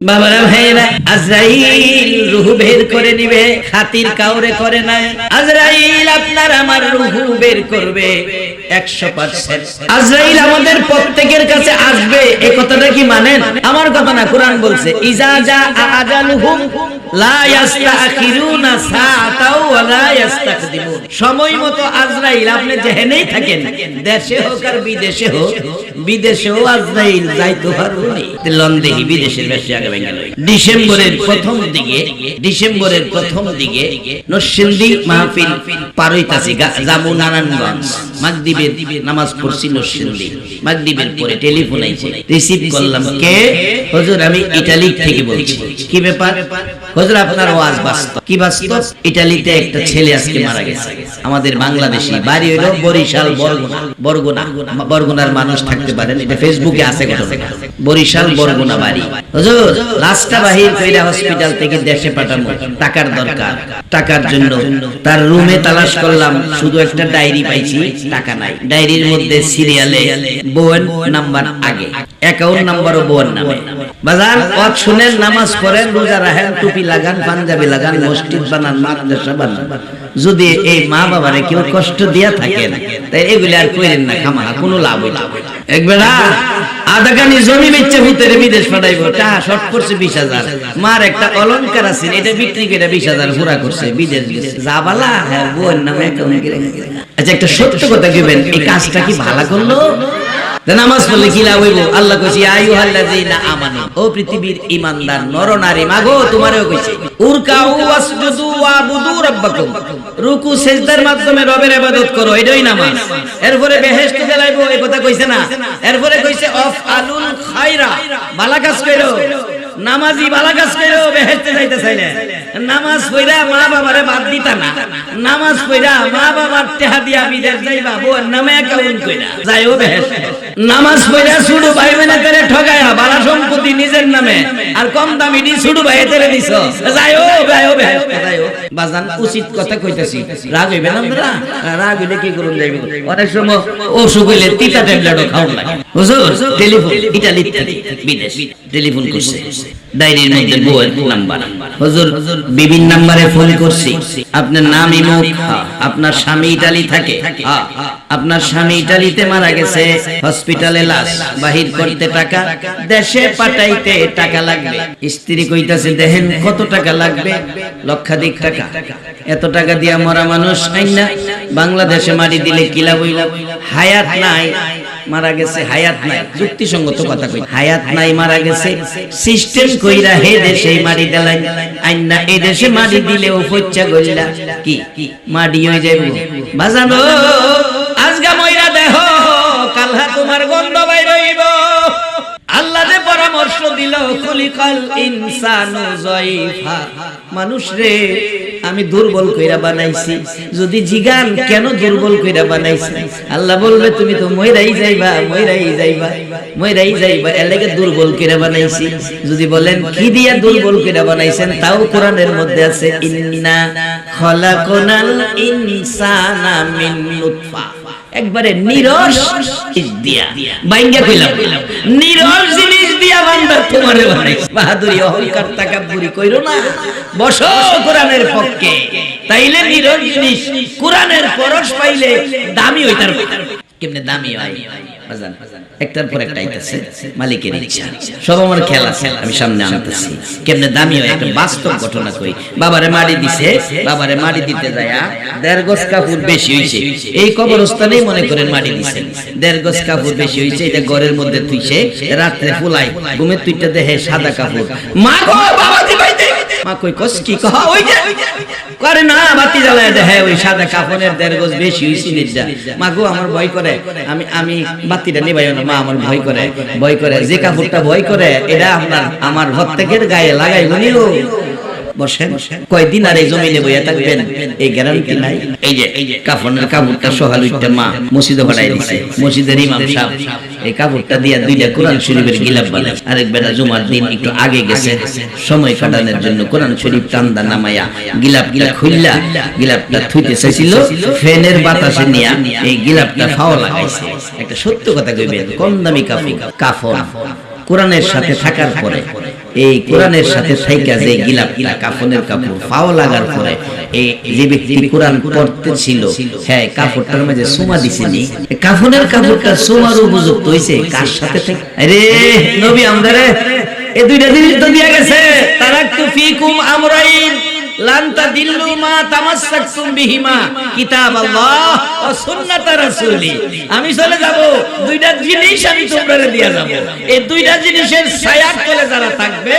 বাবারা ভাইরা আজরাইল রুহু বের করে নিবে, খাতির কাউরে করে নাই। আজরাইল আপনার আমার রুহু বের করবে। ডিসেম্বরের প্রথম দিকে ডিসেম্বরের প্রথম দিকে নরসিংদী মাহফিল পার হইতাছি গা- জামু নারায়ণগঞ্জ মাগদিবের নামাজ পড়ছি নরসিংদী মাগদিবের পরে টেলিফোন আইছে। রিসিভ করলাম কে? হুজুর আমি ইতালি থেকে বলছি। কি ব্যাপার? হসপিটাল থেকে দেশে পাঠাবো টাকার দরকার। টাকার জন্য তার রুমে তালাশ করলাম। শুধু একটা ডায়েরি পাইছি, টাকা নাই। ডায়েরির মধ্যে সিরিয়ালে বোন নাম্বার আগে। অ্যাকাউন্ট নাম্বারও বোন নামে। বাজার নামাজ পড়েন, রোজা টুপি লাগান, পাঞ্জাবি লাগান, মসজিদ বানান, মাদ্রাসা বানান। যদি এই মা বাবারে কেউ কষ্ট দিয়া থাকেন তাই এগুলি আর কইলেন না খামাহা কোনো লাভ হইল কানি জমি ভিতরে বিদেশ শর্ট করছে বিশ হাজার। মার একটা অলংকার আছে, এটা বিক্রি করে বিশ হাজার পুরা করছে, বিদেশ গেছে। যাবালা হ্যাঁ নামে। আচ্ছা একটা সত্য কথা কইবেন, এই কাজটা কি ভালো করল? নামাজ পড়লে কি লাভ হইব? আল্লাহ কইছে আইয়ুহাল্লাযীনা আমানু, ও পৃথিবীর ঈমানদার নর নারী মাগো, তোমারেও কইছে, উরকাউ ওয়াসজুদু ওয়াবুদু রাব্বাকুম, রুকু, সিজদার মাধ্যমে রবের ইবাদত করো, এটাই নামাজ। এরপরে বেহেশতে গেলাইবো এই কথা কইছে না। এরপরে কইছে অফ আলুল খায়রা ভালো কাজ কইরো। নামাজি বালা কাজ করে বেহেশতে যাইতে চাইলে নামাজ পড়া মা বাবারে বাদ দিতা না। নামাজ পড়া মা বাবার টেহা দিয়া বিদেশ যাইবা বোন নামে কাউন কইরা। যাইও বেহেশতে নামাজ পড়া শুধু ভাই বোনে করে ঠগায়া, বালা সম্পত্তি নিজের নামে। আর কম দামি দি শুধু ভাই তেরে দিছ। যাইও যাইও বেহেশতে যাইও বাজান, উচিত কথা কইতাছি। রাগ হইবে না আমরা? রাগ হইলে কি করুন যাইবে? অনেক সময় অসুখ হইলে তিতা ট্যাবলেটও খাওয়া লাগে। হুজুর, টেলিফোন ইতালি থেকে, বিদেশ। টেলিফোন করছে। ডায়েরির মধ্যে বউয়ের নাম্বার। হুজুর বিভিন্ন নাম্বারে ফোন করছি। আপনার নাম ইমুক। আপনার স্বামী ইটালি থাকে। আপনার স্বামী ইটালিতে মারা গেছে, হসপিটালে লাশ, বাহির করতে টাকা, দেশে পাঠাইতে টাকা লাগবে স্ত্রী কইতাছে দেখেন কত টাকা লাগবে? লক্ষাধিক টাকা। এত টাকা দিয়া মরা মানুষ আইনা বাংলাদেশে মারি দিলে কিলা বইল হায়াত নাই মারা গেছে হায়াত নাই। যুক্তিসঙ্গত কথা কই। হায়াত নাই মারা গেছে। সিস্টেম কইরা হে দেশে মারি দিলাই আইনা এই দেশে মারি দিলে ও পচ্চা গইলা। কি? মাডি হয়ে যাইব। বাজানো আজগা মইরা দেহ কালহা আল্লাহ যে পরামর্শ দিল, খুলিকাল ইনসানু মানুষ রে, আমি দুর্বল কইরা বানাইছি। যদি জিগান, কেন দুর্বল কইরা বানাইছি? আল্লাহ বলবে, তুমি তো মইরাই যাইবা মইরাই যাইবা মইরাই যাইবা। এর লাগি দুর্বল কইরা বানাইছি। যদি বলেন, কি দিয়া দুর্বল কইরা বানাইছেন? তাও কোরআনের মধ্যে আছে, ইন্না খলাকনাল ইনসানা মিন নুতফা। একবারে নিরস জিনিস দিয়া বাইঙ্গা কইলাম। নিরস জিনিস দিয়া বান্দা তোমারে বানাইছে বাহাদুরি অহংকার তাকাব্বুরি কইরো না। বসো কোরআনের পক্ষে। তাইলে নিরস জিনিস। কোরআনের পরশ পাইলে দামি হইতার। কেমনে দামি হয়? বাজান, একটার পর একটা আইতাছে, মালিকের ইচ্ছা। সব আমার খেলা আমি সামনে আনতেছি। কেমনে দামি হয়? একটা বাস্তব ঘটনা কই। বাবারে মারি দিছে, বাবারে মারি দিতে যায়া দেড় গজ কাপড় বেশি হইছে। এই কবরস্থানেই মনে করেন মারি দিছে। দেড় গজ কাপড় বেশি হইছে, এটা ঘরের মধ্যে তুইছে রাত্রে ফুলাই ঘুমে তুইটা দেহে সাদা কাপড়। মা গো, বাবা! মা কই কস কি কহ ওই যে করে না, বাতি জ্বালায় দেহে ওই সাদা কাফনের দেড় গজ বেশি হইছি নির্জা মা গো আমার ভয় করে। আমি আমি বাতিটা নিবাইও না মা আমার ভয় করে ভয় করে। যে কাপড়টা ভয় করে, এটা আপনার, আমার প্রত্যেকের গায়ে লাগাই নিও বসেন কয়দিন আর এই জমিনে বইয়া থাকবেন? এই গ্যারান্টি নাই। এই যে কাফনের কাপড়টা উঠতে মা মসজিদে ভাড়াই দিছে। মসজিদের ইমাম সাহেব এই কাপড়টা দিয়া দুইটা কোরআন শরীফের গিলাপ বানাই আরেক বেলা জুমার দিন একটু আগে গেছে। সময় কাটানোর জন্য কোরআন শরীফ টান্দা নামাইয়া গিলাপ গিলা খুললা গিলাপটা থুইতে চাইছিল ফ্যানের বাতাসে নিয়া এই গিলাপটা ফাও লাগাইছে। একটা সত্য কথা কইবেন কম দামি কাপড় কাফন। কোরআনের সাথে থাকার পরে এই কোরআনের সাথে থাইকা যে গিলাপ গিলা কাফনের কাপড় পাওয়া লাগার পরে এই যে ব্যক্তি কোরআন পড়তে ছিল হ্যাঁ কাপড়টার মাঝে সোমা দিছিনি। কাফনের কাপড়টা সোমার উপযুক্ত হইছে কার সাথে আরে নবী আমদারে এই দুইটা জিনিস তো দিয়া গেছে ফিকুম আমরাইন। লান তাদিল্লু মা কিতাব আল্লাহ ও রাসূলি। আমি চলে যাব। দুইটা জিনিস আমি দিয়া যাব। এই দুইটা জিনিসের তলে যারা থাকবে,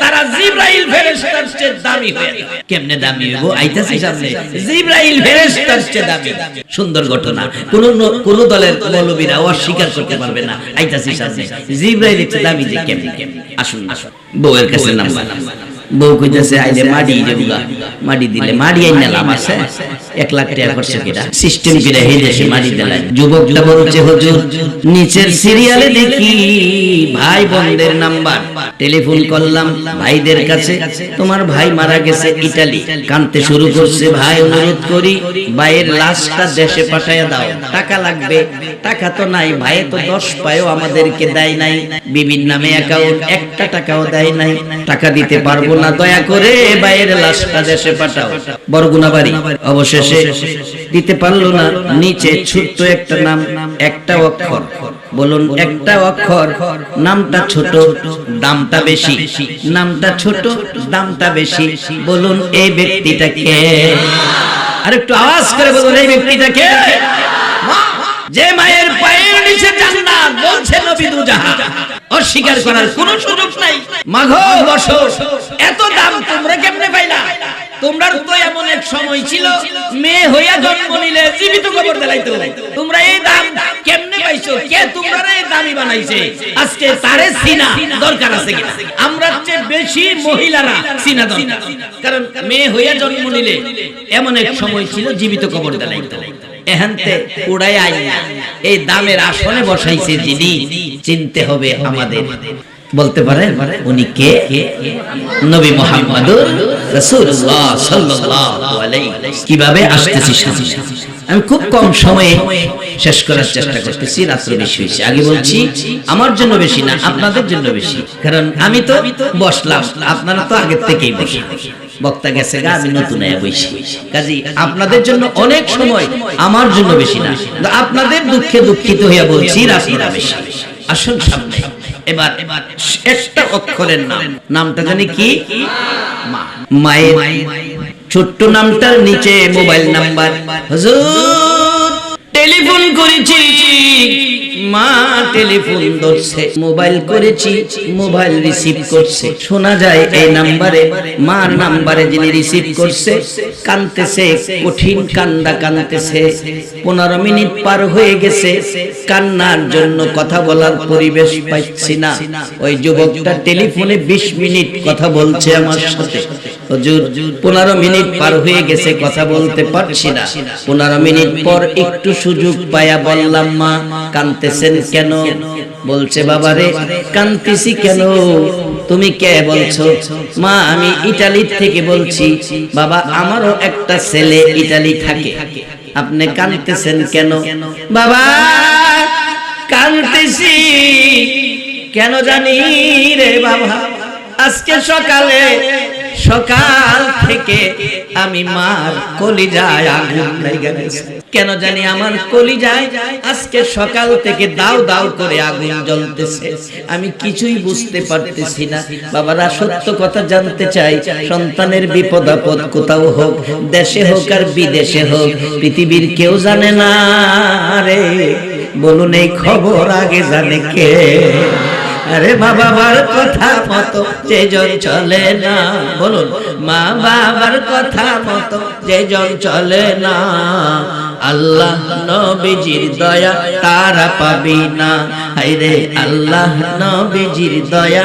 তারা জিবরাইল ফেরেশতার চেয়ে দামি হয়ে কেমনে দামি আইতাছি সামনে। জিবরাইল ফেরেশতার চেয়ে দামি। সুন্দর ঘটনা। কোন কোন দলের মৌলবীরা অস্বীকার করতে পারবে না। আইতাছি সামনে। জিবরাইল চেয়ে দামি যে কেমনে? আসুন। আসুন বউয়ের কাছে নাম্বার বউ কইতাছে আইলে মাডি দেবুগা মাডি দিলে মাডি আইনা লাভ আছে। এক লাখ টাকা খরচ কিরা সিস্টেম কিরা হে দেশে মাডি দিলাই যুবকটা বলছে হুজুর নিচের সিরিয়ালে দেখি ভাই বোনদের নাম্বার। টেলিফোন করলাম ভাইদের কাছে তোমার ভাই মারা গেছে ইটালি। কানতে শুরু করছে ভাই অনুরোধ করি ভাইয়ের লাশটা দেশে পাঠাইয়া দাও। টাকা লাগবে টাকা তো নাই ভাই তো দশ পায়ও আমাদেরকে দেয় নাই। বিবির নামে অ্যাকাউন্ট একটা টাকাও দেয় নাই। টাকা দিতে পারব না দয়া করে বাইরের লাশটা দেশে পাঠাও। বরগুনা বাড়ি অবশেষে দিতে পারল না। নিচে ছোট্ট একটা নাম, একটা অক্ষর। বলুন, একটা অক্ষর, নামটা ছোট, দামটা বেশি। নামটা ছোট, দামটা বেশি। বলুন, এই ব্যক্তিটাকে আর একটু আওয়াজ করে বলুন, এই ব্যক্তিটাকে যে মায়ের পায়ের নিচে জান্নাত বলছে নবী দুজাহান। অস্বীকার করার কোনো সুযোগ নাই। এত দাম তোমরা কেমনে পাইলা? তো এমন এক সময় ছিল, মেয়ে হইয়া জন্ম নিলে জীবিত কবর দিলাইতো। তোমরা এই দাম কেমনে পাইছো? কে তোমরা এই দামি বানাইছে? আজকে তারে সিনা দরকার আছে কিনা? আমরা চেয়ে বেশি মহিলারা সিনা দরকার। কারণ মেয়ে হইয়া জন্ম নিলে এমন এক সময় ছিল জীবিত এহান্তে উড়াই এই দামের আসনে বসাইছে যিনি, চিনতে হবে আমাদের। বলতে পারেন, উনি কে? নবী আলাইহি কীভাবে আসতেছি আমি খুব কম সময়ে শেষ করার চেষ্টা করতেছি, রাত্র বেশি হয়েছে। আগে বলছি, আমার জন্য বেশি না, আপনাদের জন্য বেশি। কারণ আমি তো বসলাম, আপনারা তো আগের থেকেই বসে বক্তা গেছে, গা, আমি নতুন বইছি কাজী আপনাদের জন্য অনেক সময় আমার জন্য বেশি না। আপনাদের দুঃখে দুঃখিত হইয়া বলছি রাস্তাটা বেশি। আসুন সামনে। এবার এবার একটা অক্ষরের নাম। নামটা জানি কি? মা। মায়ের। ছোট্ট নামটার নিচে মোবাইল নাম্বার। হুজুর। টেলিফোন করেছি। মা টেলিফোন ধরছে, মোবাইল করেছি, মোবাইল রিসিভ করছে। শোনা যায় এই নাম্বারে, মার নাম্বারে যিনি রিসিভ করছে, কানতেছে, কঠিন কান্দা কানতেছে। পনেরো মিনিট পার হয়ে গেছে, কান্নার জন্য কথা বলার পরিবেশ পাচ্ছি না। ওই যুবকটা টেলিফোনে বিশ মিনিট কথা বলছে আমার সাথে। হুজুর, পনেরো মিনিট পার হয়ে গেছে, কথা বলতে পারছি না। পনেরো মিনিট পর একটু সুযোগ পায়া বললাম, মা, কানতেছেন কেন? বলছে, বাবারে, কানতেছি কেন? তুমি কে? বলছো, মা, আমি ইটালির থেকে বলছি। বাবা, আমারও একটা ছেলে ইটালি থাকে। আপনি কানতেছেন কেন? বাবা, কানতেছি। কেন জানি রে বাবা, আজকে সকালে সকাল থেকে আমি মার কলিজায় আগুন কেন জানি আমার কলিজায় আজকে সকাল থেকে দাও দাও করে আগুন জ্বলতেছে। আমি কিছুই বুঝতে পারতেছি না। বাবারা, সত্য কথা জানতে চাই, সন্তানের বিপদ আপদ কোথাও হোক, দেশে হোক আর বিদেশে হোক, পৃথিবীর কেউ জানে না রে। বলুন, এই খবর আগে জানে কে? আরে মা বাবার কথা মতো যে জন চলে না, বলুন, মা বাবার কথা মতো যে জন চলে না, আল্লাহ নবীজির দয়া তারা পাবি না হাইরে আল্লাহ নবীজির দয়া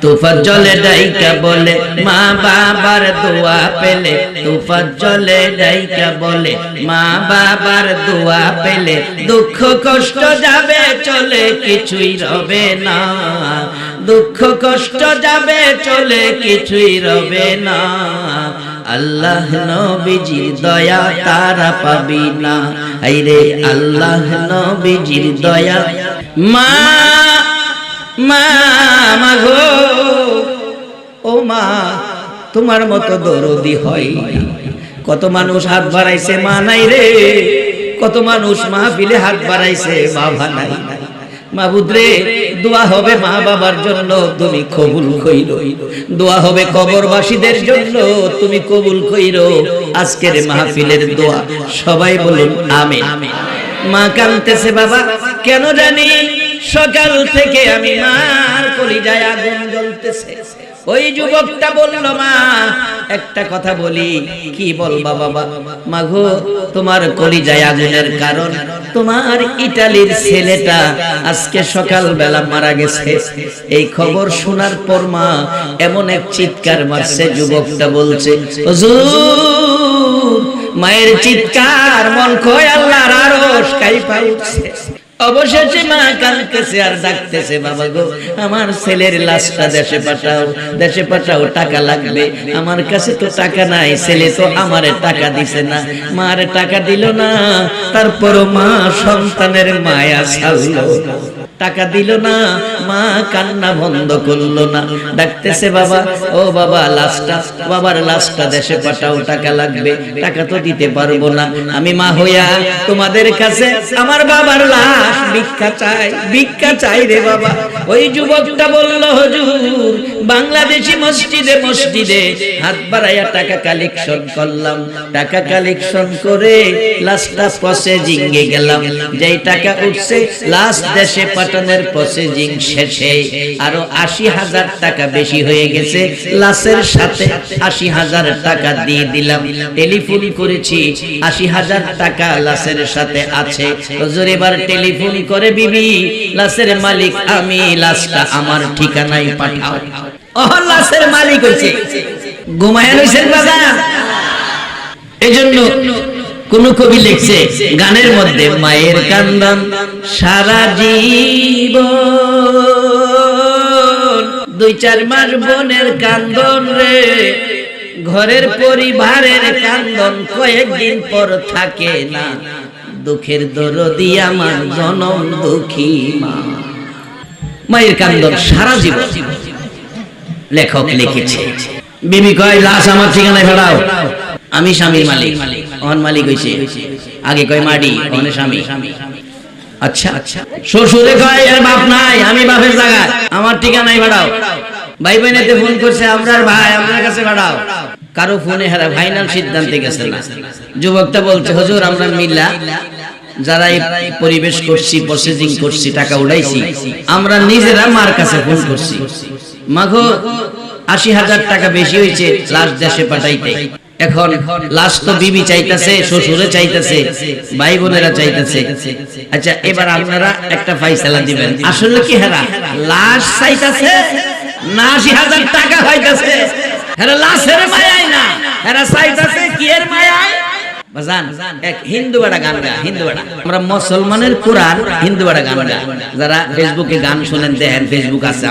তুফার জলে ডাইকা বলে, মা বাবার দোয়া পেলে। তুফার জলে ডাইকা বলে, মা বাবার দোয়া পেলে। দুঃখ কষ্ট যাবে চলে, কিছুই রবে না। দুঃখ কষ্ট যাবে চলে, কিছুই রবে না। আল্লাহ নবীজির দয়া তারা পাবি না। আইরে আল্লাহ নবীজির দয়া। মা মা মা গো। ও মা, তোমার মতো দরদি হয় কত মানুষ হাত বাড়াইছে, মা নাই রে। কত মানুষ মাহফিলে হাত বাড়াইছে, বাবা নাই। মাহবুদরে দোয়া হবে মা বাবার জন্য, তুমি কবুল কইর। দোয়া হবে কবরবাসীদের জন্য, তুমি কবুল কইর। আজকের মাহফিলের দোয়া, সবাই বলুন আমিন। মা কাঁদতেছে বাবা, কেন জানি? সকাল থেকে আমি মার কলিজায় আগুন জ্বলতেছে। ওই যুবকটা বলল, মা, একটা কথা বলি। কি বলবা বাবা? মাঘো তোমার কলিজায় আগুনের কারণ। তোমার ইটালির ছেলেটা আজকে সকাল বেলা মারা গেছে। এই খবর শোনার পর মা এমন এক চিৎকার মারছে, যুবকটা বলছে মায়ের চিৎকার মন কয় আল্লাহর আরশ কাইপা উঠছে। অবশেষে মা কাঁদতেছে আর ডাকতেছে, বাবা গো, আমার ছেলের লাশটা দেশে পাঠাও দেশে পাঠাও, টাকা লাগবে। আমার কাছে তো টাকা নাই, ছেলে তো আমারে টাকা দিছে না। মার টাকা দিল না, তারপরও মা সন্তানের মায়া ছাড়লো। টাকা দিল না, মা কান্না বন্ধ করল না। ডাকতেছে বাবা, ও বাবা, লাশটা, বাবার লাশটা দেশে পাঠাও, টাকা লাগবে, টাকা তো দিতে পারব না। আমি মা হইয়া তোমাদের কাছে আমার বাবার লাশ ভিক্ষা চাই ভিক্ষা চাই রে বাবা। ওই যুবকটা বলল, হুজুর, বাংলাদেশি মসজিদে মসজিদে হাত বাড়াইয়া টাকা কালেকশন করলাম। টাকা কালেকশন করে লাশটা প্রসেসিং এ গেলাম। যেই টাকা উঠছে, লাশ দেশে পাঠানোর প্রসেসিং শেষে আরও আশি হাজার টাকা বেশি হয়ে গেছে। লাশের সাথে আশি হাজার টাকা দিয়ে দিলাম। টেলিফোন করেছি, আশি হাজার টাকা লাশের সাথে আছে। হুজুর, এবার টেলিফোন করে বিবি লাশের মালিক আমি লাশটা আমার ঠিকানায় পাঠাও। লাশের মালিক হইছে ঘুমায় রইছেন বাবা। এজন্য কোন কবি লিখছে, গানের মধ্যে মায়ের কান্দন সারা জীবন। দুই চার মাস বোনের কান্দন রে, ঘরের পরিবারের কান্দন কয়েকদিন পর থাকে না। দুঃখের দরদি আমার জনম দুঃখী মা। মায়ের কান্দন সারা জীবন। লেখক লিখেছে, বিবি কয়, লাশ আমার ঠিকানায় ফেরাও আমি স্বামীর মালিক। অন মালিক হইছে। আগে কয় মাডি অনে স্বামী। আচ্ছা আচ্ছা। শ্বশুরে কয়, এর বাপ নাই, আমি বাপের জায়গায়। আমার ঠিকানায় ভাড়াও ভাই বোনেতে ফোন করছে আমরার ভাই, আপনার কাছে ভাড়াও কারও ফোনে হেরা ফাইনাল সিদ্ধান্তে গেছে না। যুবকটা বলছে, হুজুর, আমরা মিল্লা, যারা এই পরিবেশ করছি প্রসেসিং করছি, টাকা উড়াইছি, আমরা নিজেরা মার কাছে ফোন করছি। মাঘো আশি হাজার টাকা বেশি হয়েছে, লাশ দেশে পাঠাইতে। এখন লাশ তো বিবি চাইতেছে, শ্বশুরে চাইতেছে ভাই বোনেরা চাইতেছে। আচ্ছা এবার আপনারা একটা ফাইসালা দিবেন। আসলে কি হেরা লাশ চাইতেছে না আশি হাজার টাকা হইতেছে হেরা লাশের মায়াই না। হেরা চাইতেছে কি এর মায়ায়?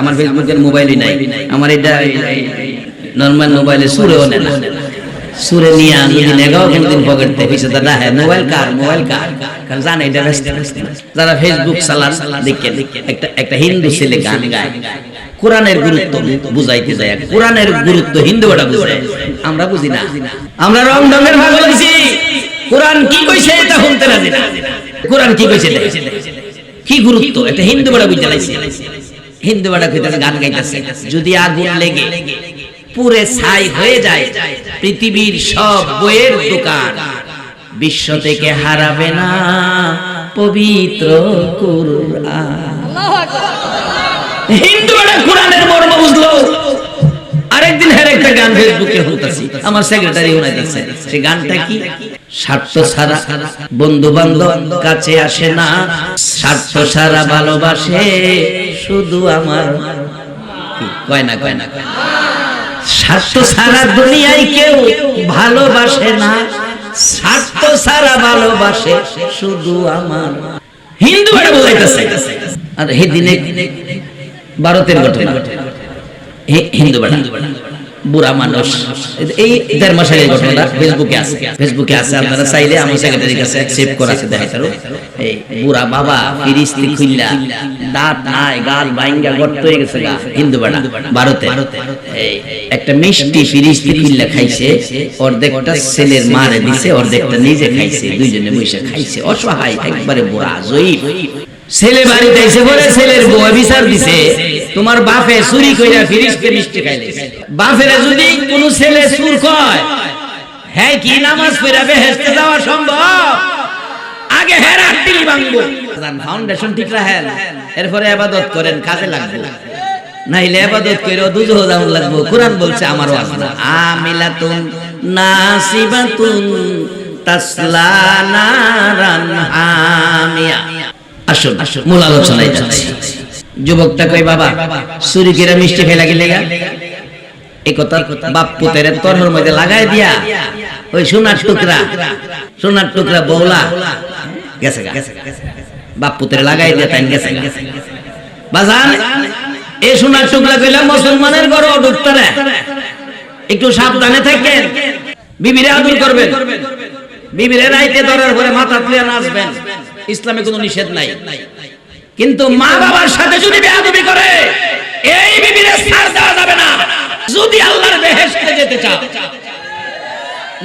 আমরা ফেসবুকের মোবাইলই নাই। আমার এটা নর্মাল মোবাইলে সুরেও নেয় না। সুরে নিয়ে যদি নেগাও, কোনদিন পকেট থেকে পিছে দাদা হ্যাঁ মোবাইল কার মোবাইল কার কারণ জানে, এটা ব্যস্ত যারা ফেসবুক চালান, দেখেন, একটা একটা হিন্দু ছেলে গান গায়। কোরআনের গুরুত্ব বুঝাইতে যায়। কোরআনের গুরুত্ব হিন্দু এটা বুঝায় আমরা বুঝি না। আমরা রং ঢঙের ভাগ দিছি কোরআন কি কইছে এটা শুনতে রাজি না। কোরআন কি কইছে দেখ। কি গুরুত্ব? এটা হিন্দু বড় বুঝতে লাইছে হিন্দু বড় কইতাছে, গান গাইতাছে। যদি আগুন লেগে পুরে ছাই হয়ে যায়। পৃথিবীর সব বইয়ের দোকান। বিশ্ব থেকে হারাবে না পবিত্র কুরআন। হিন্দু কোরআনের মর্ম বুঝলো। আরেকদিন হের একটা গান ফেসবুকে হতাছি আমার সেক্রেটারি উনাইতেছে সেই গানটা কি? স্বার্থ ছাড়া বন্ধু বান্ধব কাছে আসে না। স্বার্থ ছাড়া ভালোবাসে শুধু আমার কয় না কয় না কয় না। স্বার্থ সারা দুনিয়ায় কেউ ভালোবাসে না। স্বার্থ সারা ভালোবাসে শুধু আমার। হিন্দু আর হে দিনে ভারতের ঘটনা। হিন্দু বেড়া বুড়া মানুষ। এই দেড় মাস আগের ঘটনাটা ফেসবুকে আছে। ফেসবুকে আছে, আপনারা চাইলে আমার সেক্রেটারির কাছে সেভ করা আছে দেখাই তারও এই বুড়া বাবা ফিরিস্তি খুইল্লা দাঁত নাই, গাল বাইঙ্গা গর্ত হয়ে গেছে গা, হিন্দু বেড়া, ভারতে। এই একটা মিষ্টি ফিরিস্তি খুইল্লা খাইছে, অর্ধেকটা ছেলের মারে দিছে, অর্ধেকটা নিজে খাইছে, দুইজনে বসে খাইছে, অসহায়, একবারে বুড়া, জয়ীফ। ছেলে বাড়িতে এসে বলে ছেলের বউ বিচার দিছে। তোমার বাপে চুরি কইরা ফিরিস্তে মিষ্টি খাইলে। বাপের যদি কোন ছেলে চুর কয় হ্যাঁ কি নামাজ পড়া বেহেশতে যাওয়া সম্ভব? আগে হের আটটি ভাঙবো। ফাউন্ডেশন ঠিক রাখেন। এরপরে আবাদত করেন, কাজে লাগবে। নাইলে আবাদত কইরো দুজহ দাউন লাগবো। কোরআন বলছে আমার ওয়াজ আমিলাতুন নাসিবাতুন তাসলা নারান হামিয়া। আসুন আসুন, মূল আলোচনায় যাচ্ছি। যুবকটা কই বাবা, চুরি কেরা মিষ্টি ফেলা গেলে এই কথা বাপ পুতের তরহর মধ্যে লাগাই দিয়া, ওই সোনার টুকরা সোনার টুকরা বৌলা গেছে বাপ পুতের লাগাই দিয়া তাই গেছে। বাজান এই সোনার টুকরা কইলাম মুসলমানের ঘর ঢুকতে একটু সাবধানে থাকেন। বিবিরে আদর করবেন। বিবিরে রাইতে ধরার পরে মাথা তুলে নাচবেন। ইসলামে কোনো নিষেধ নাই। কিন্তু মা বাবার সাথে যদি বেয়াদবি করে এই বিবিরে ছাড় দেওয়া যাবে না। যদি আল্লাহর বেহেশতে যেতে চাও।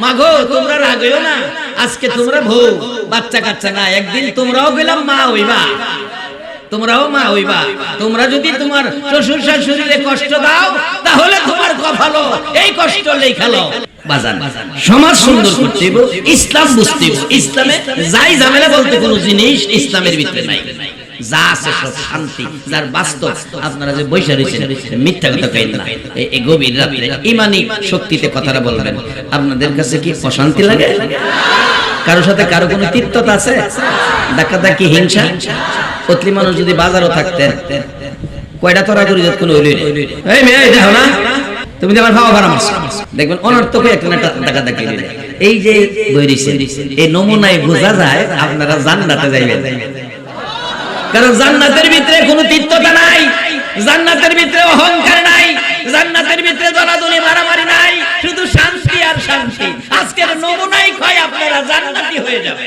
মাগো তোমরা রাগেও না। আজকে তোমরা ভৌ বাচ্চা কাচ্চা না একদিন তোমরাও গেলাম মা হইবা। তোমরাও মা হইবা। তোমরা যদি তোমার শ্বশুর শাশুড়িরে কষ্ট দাও তাহলে তোমার কপালো এই কষ্ট লেখালো বাজান সমাজ সুন্দর করতে ইসলাম বুঝতে ইসলামে যাই ঝামেলা বলতে কোনো জিনিস ইসলামের ভিতরে নাই। যা আছে সব শান্তি। যার বাস্তব আপনারা যে বৈশা রয়েছেন, মিথ্যা কথা কইন না। এই- গভীর রাত্রে ইমানি শক্তিতে কথাটা বলবেন। আপনাদের কাছে কি অশান্তি লাগে? কারোর সাথে কারও কোনো তিক্ততা আছে? ডাকা ডাকি হিংসা? পতলি মানুষ যদি বাজারও থাকতেন, কয়টা তোরা করি কোনো হইলই নেই। এই মেয়ে দেখো না। তুমি আমার খাওয়া ভাড়া মারছো দেখবেন অনর্থকে একটা টাকা টাকা দিলে এই যে বইরিছে এই নমুনায় বোঝা যায় আপনারা জান্নাতে যাইবেন। কারণ জান্নাতের ভিতরে কোনো তিক্ততা নাই, জান্নাতের ভিতরে অহংকার নাই, জান্নাতের ভিতরে দলাদলি, মারামারি নাই, শুধু শান্তি আর শান্তি। আজকের নমুনাই ক্ষয় আপনারা জান্নাতি হয়ে যাবে